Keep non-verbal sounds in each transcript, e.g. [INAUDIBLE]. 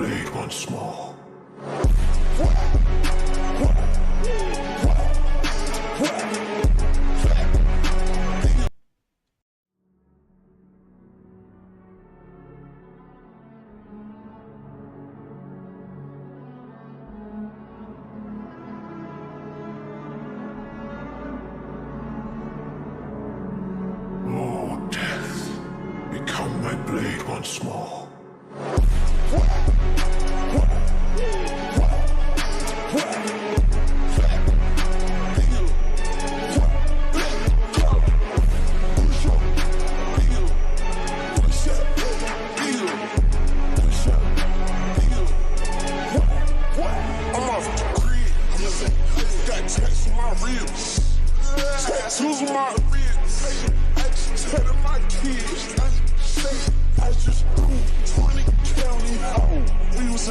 blade once more. Oh, death, become my blade once more.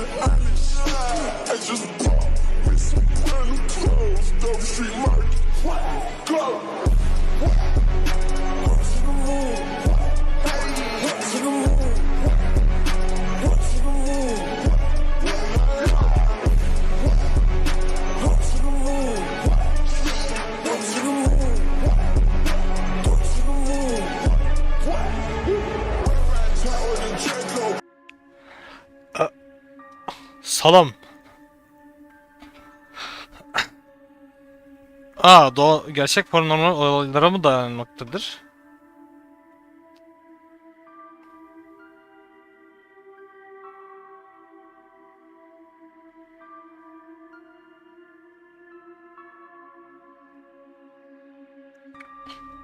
I just promised. Brand new clothes, dog street my Salam. Aa, doğa, gerçek paranormal olaylara mı dayanmaktadır?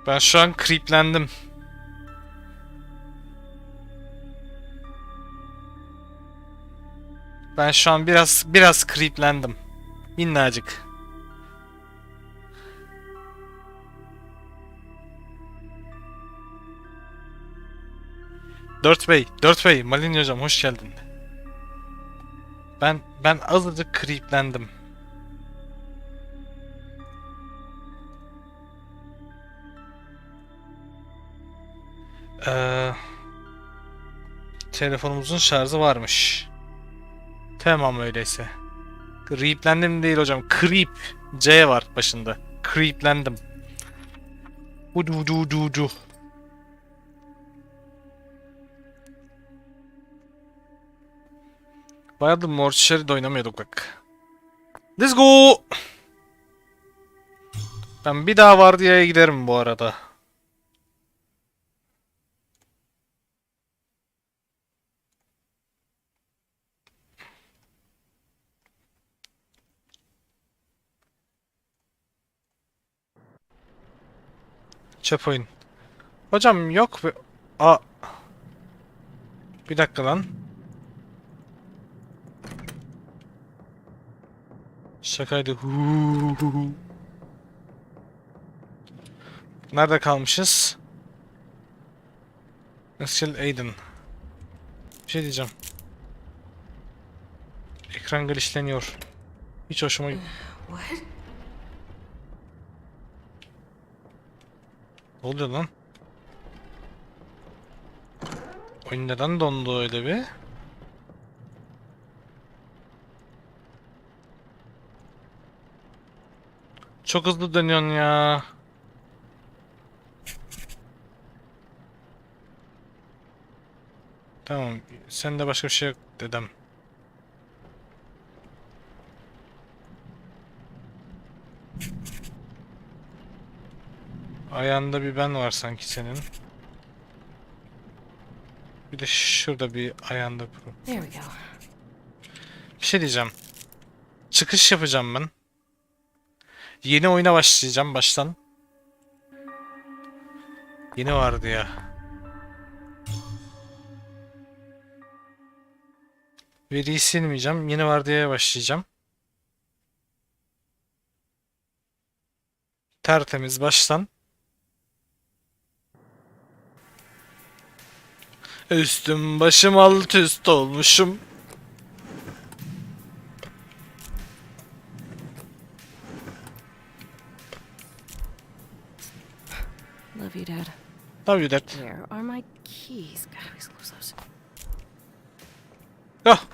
Ben şu an creeplendim. Ben şu an biraz biraz creeplendim. Minnacık. Dört Bey, Dört Bey, Malin hocam hoş geldin. Ben ben azıcık creeplendim. Ee, telefonumuzun şarjı varmış. Tamam öyleyse. Creeplendim değil hocam. Creep. C var başında. Creeplendim. Udu udu udu udu. Bayağıdır Mortuary'de oynamıyorduk bak. Let's go! Ben bir daha vardiyaya giderim bu arada. Oyun. Hocam yok be. A. Bir dakika lan. Şakaydı. Nerede kalmışız? Nasıl Aiden? Bir şey diyeceğim. Ekran glitchleniyor. Hiç hoşuma What? Ne oluyor lan? Oyun neden dondu öyle bir? Çok hızlı dönüyorsun ya. Tamam, sende başka bir şey yok dedem. Ayağında bir ben var sanki senin. Bir de şurada bir ayağında pro-. Bir şey diyeceğim. Çıkış yapacağım ben. Yeni oyuna başlayacağım baştan. Yeni vardı ya. Veriyi silmeyeceğim. Yeni vardiyaya başlayacağım. Tertemiz baştan. Üstüm başım alt üst olmuşum. Love you, Dad. Love you dad. Where are my keys? God, I lose those. Ah.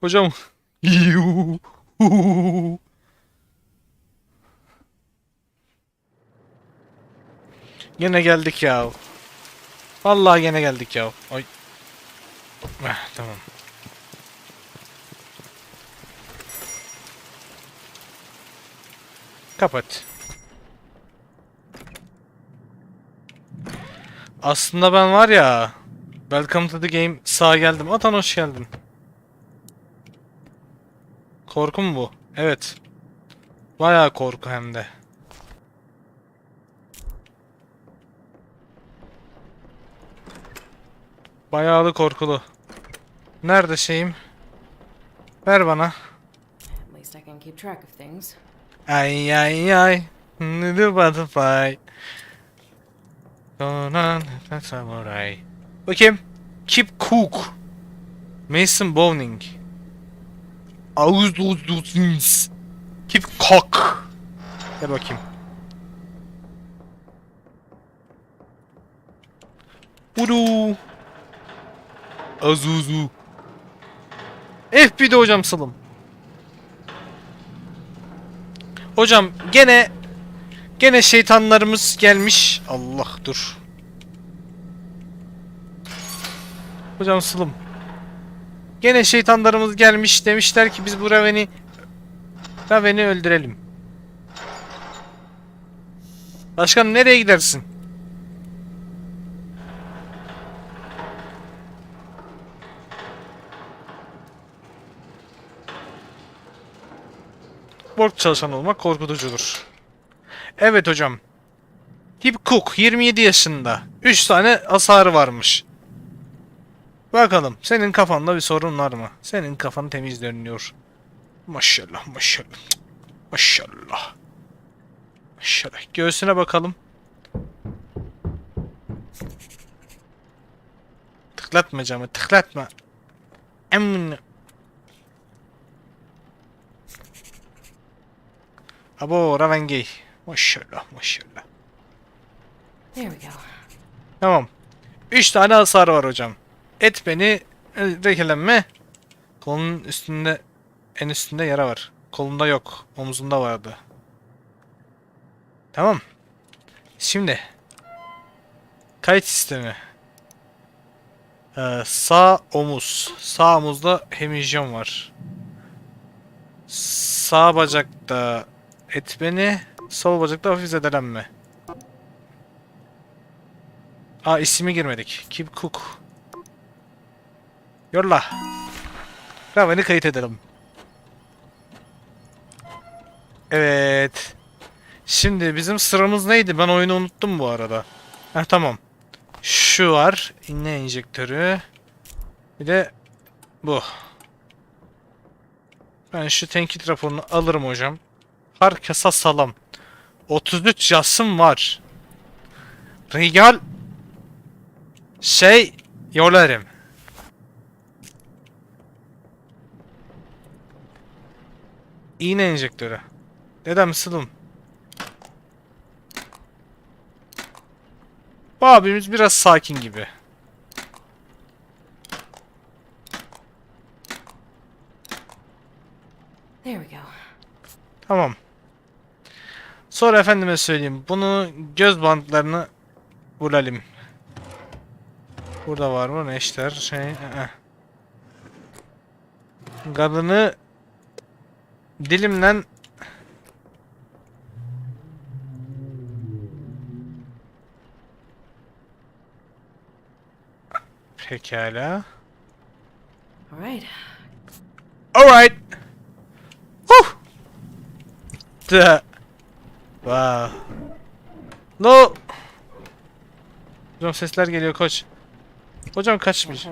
Hocam. Gene geldik ya. Vallahi gene geldik ya. Ay. Eh, tamam. Kapat. Aslında ben var ya. Welcome to the game sağ geldim. Atan hoş geldin. Korku mu bu? Evet. Bayağı korku hem de. Bayağı da korkulu. Nerede şeyim? Ver bana. Ay ay ay. Little butterfly. Conan the samurai. Bakayım. Keep cook. Mason Bowning. Auzuzuzins. Keep cock. Gel bakayım. Uru. Azuzu. FB'de hocam salım. Hocam gene gene şeytanlarımız gelmiş. Allah dur. Hocam Sılım. Gene şeytanlarımız gelmiş demişler ki biz bu Raven'i Raven'i öldürelim. Başkan nereye gidersin? Borç çalışan olmak korkutucudur. Evet hocam. Tip Cook 27 yaşında. 3 tane hasarı varmış. Bakalım senin kafanda bir sorun var mı? Senin kafan temiz görünüyor. Maşallah maşallah. Maşallah. Maşallah. Göğsüne bakalım. Tıklatma camı tıklatma. Emin. Abo Ravengey. Maşallah maşallah. Tamam. 3 tane hasar var hocam. Et beni e, rekelenme. Kolunun üstünde en üstünde yara var. Kolunda yok. Omzunda vardı. Tamam. Şimdi kayıt sistemi. Ee, sağ omuz. Sağ omuzda hemijyon var. Sağ bacakta et beni. Sol bacakta hafif zedelenme. Aa ismi girmedik. Keep Cook. Yolla. Raven'i kayıt edelim. Evet. Şimdi bizim sıramız neydi? Ben oyunu unuttum bu arada. Heh tamam. Şu var. İnne enjektörü. Bir de bu. Ben şu tenkit raporunu alırım hocam. Herkese salam. 33 yasım var. Regal şey yollarım. İğne enjektörü. Neden mısılım? Bu abimiz biraz sakin gibi. There we go. Tamam. Sonra efendime söyleyeyim. Bunu göz bantlarını bulalım. Burada var mı neşter şey? ı-ı. Kadını dilimden Pekala. All right. Alright. Whew. Duh. Wow. No. Hocam sesler geliyor koç. Hocam kaçmış.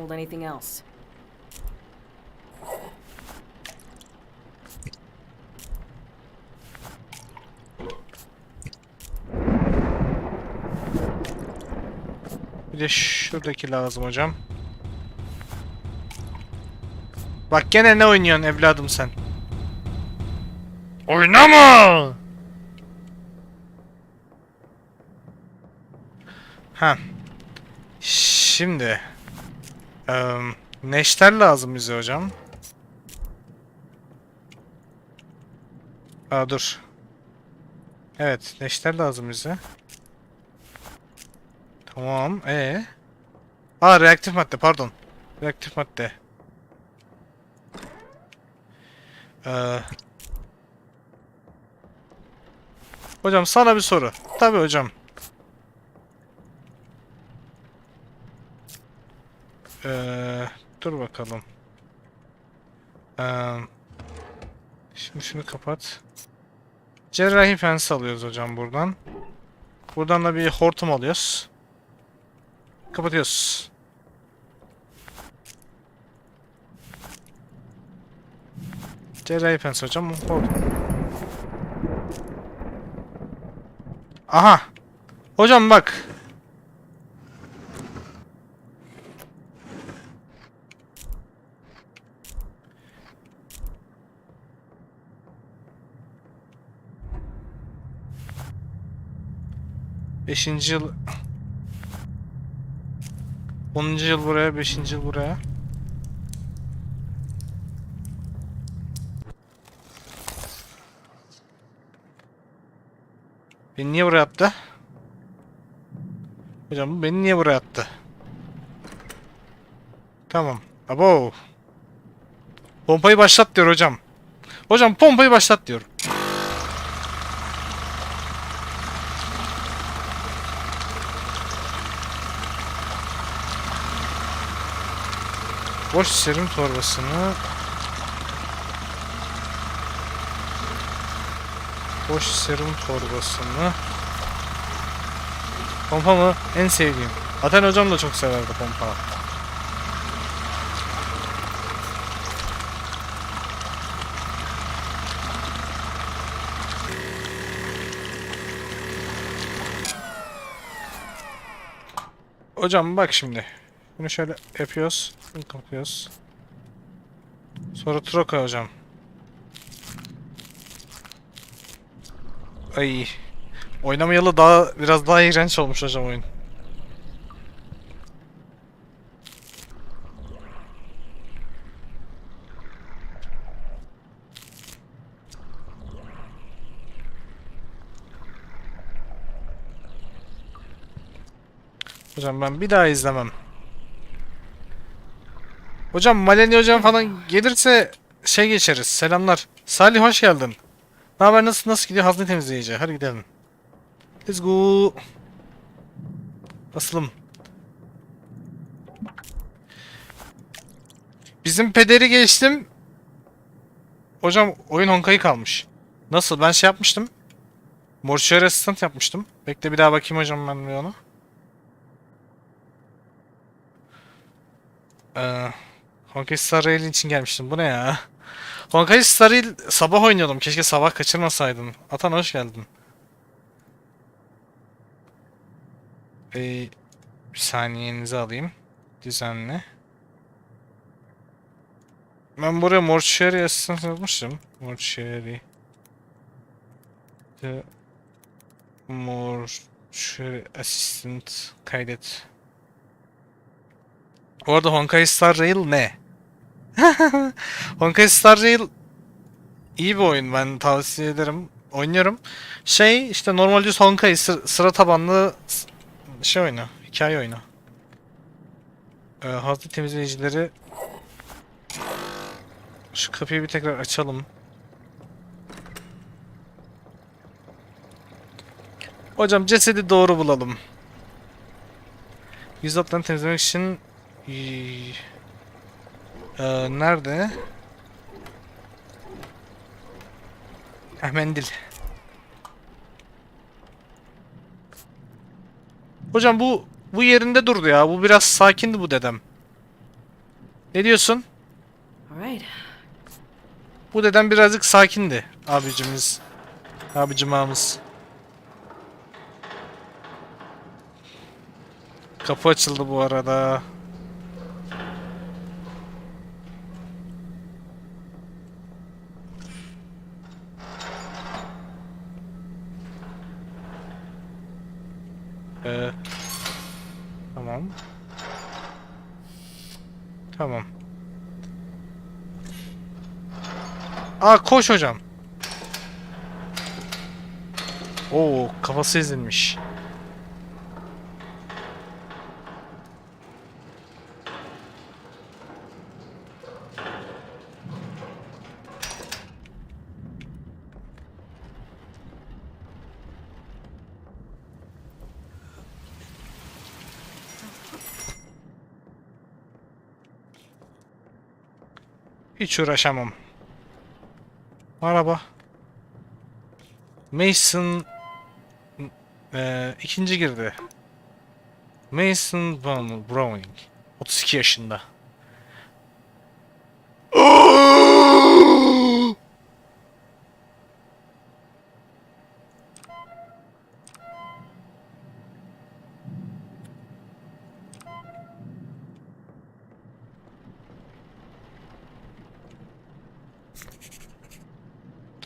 Bir de şuradaki lazım hocam. Bak gene ne oynuyorsun evladım sen? Oynama! Ha. Şimdi. Ee, neşter lazım bize hocam. Aa dur. Evet, neşter lazım bize. Tamam, e. Ee? Aa reaktif madde pardon. Reaktif madde. Ee, hocam sana bir soru. Tabi hocam. Ee, dur bakalım. Ee, şimdi şunu kapat. Cerrahi fens alıyoruz hocam buradan. Buradan da bir hortum alıyoruz. Kapatıyoruz. Cerrahi fens hocam. Hortum. Aha. Hocam bak. Beşinci yıl... Onuncu yıl buraya, beşinci yıl buraya. Beni niye buraya attı? Hocam bu beni niye buraya attı? Tamam. Abo. Pompayı başlat diyor hocam. Hocam pompayı başlat diyor. Boş serum torbasını Boş serum torbasını Pompa mı? En sevdiğim. Aten hocam da çok severdi pompa. Hocam bak şimdi. Bunu şöyle yapıyoruz. Bunu kapıyoruz. Sonra troka hocam. Ay. Oynamayalı daha biraz daha iğrenç olmuş hocam oyun. Hocam ben bir daha izlemem. Hocam Maleni hocam falan gelirse şey geçeriz. Selamlar. Salih hoş geldin. Ne haber nasıl nasıl gidiyor hazne temizleyici? Hadi gidelim. Let's go. Asılım. Bizim pederi geçtim. Hocam oyun Honkay'ı kalmış. Nasıl? Ben şey yapmıştım. Mortuary Assistant yapmıştım. Bekle bir daha bakayım hocam ben bir ona. Ee, Honkai Star Rail için gelmiştim. Bu ne ya? Honkai Star Rail sabah oynuyordum. Keşke sabah kaçırmasaydın. Atan hoş geldin. Ee, bir saniyenizi alayım. Düzenle. Ben buraya Mortuary Assistant yazmıştım. Mortuary. The Mortuary Assistant kaydet. Bu arada Honkai Star Rail ne? [LAUGHS] Honkai Star Rail iyi bir oyun ben tavsiye ederim. Oynuyorum. Şey işte normal düz Honkai sı- sıra tabanlı şey oyunu. Hikaye oyunu. Ee, hazne temizleyicileri şu kapıyı bir tekrar açalım. Hocam cesedi doğru bulalım. Yüz hatlarını temizlemek için Ee, nerede? Heh, mendil. Hocam bu bu yerinde durdu ya. Bu biraz sakindi bu dedem. Ne diyorsun? Bu dedem birazcık sakindi abicimiz. Abicim ağamız. Kapı açıldı bu arada. Tamam. Aa koş hocam. Oo kafası ezilmiş. Hiç uğraşamam. Araba. Mason eee, ikinci girdi. Mason Browning. 32 yaşında.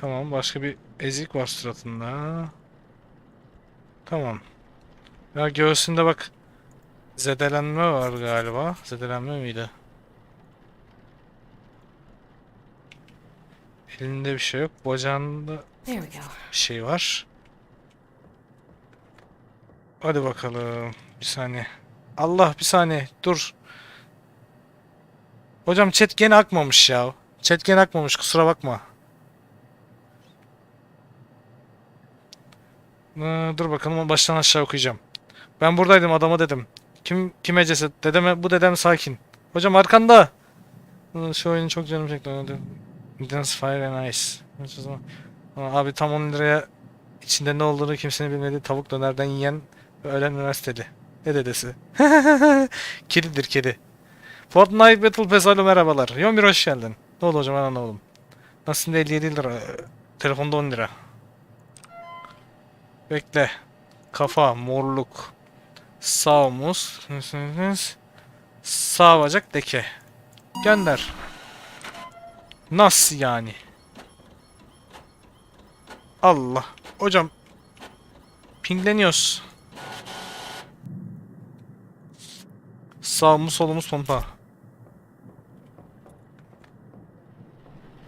Tamam başka bir ezik var suratında. Tamam. Ya göğsünde bak zedelenme var galiba. Zedelenme miydi? Elinde bir şey yok. Bacağında bir şey var. Hadi bakalım. Bir saniye. Allah bir saniye. Dur. Hocam chat gene akmamış ya. Chat gene akmamış kusura bakma. Ee, dur bakalım baştan aşağı okuyacağım. Ben buradaydım adama dedim. Kim kime ceset? Dedeme bu dedem sakin. Hocam arkanda. Ee, Şu oyunu çok canım çekti. Dance Fire and Ice. Abi tam 10 liraya içinde ne olduğunu kimsenin bilmediği tavuk dönerden yiyen ve ölen üniversiteli. Ne dedesi? [LAUGHS] Kedidir kedi. Fortnite Battle Pass alo merhabalar. Yomir hoş geldin. Ne oldu hocam ben anlamadım. Aslında 57 lira. Telefonda 10 lira. Bekle. Kafa, morluk. Sağ omuz. Sağ bacak deke. Gönder. Nasıl yani? Allah. Hocam. Pingleniyoruz. Sağımız solumuz pompa.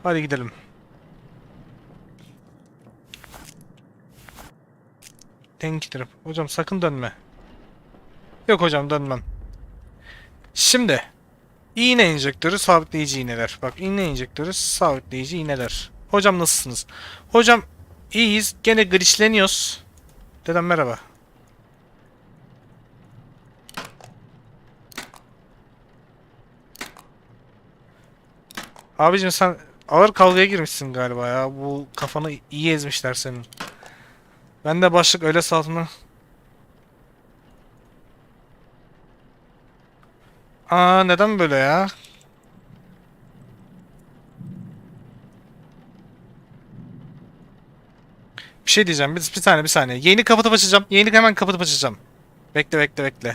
Hadi gidelim. Denk trip. Hocam sakın dönme. Yok hocam dönmem. Şimdi. iğne enjektörü sabitleyici iğneler. Bak iğne enjektörü sabitleyici iğneler. Hocam nasılsınız? Hocam iyiyiz. Gene glitchleniyoruz. Dedem merhaba. Abicim sen ağır kavgaya girmişsin galiba ya. Bu kafanı iyi ezmişler senin. Ben de başlık öyle saltına. Aa neden böyle ya? Bir şey diyeceğim. Bir, bir saniye bir saniye. Yayını kapatıp açacağım. Yayını hemen kapatıp açacağım. Bekle bekle bekle.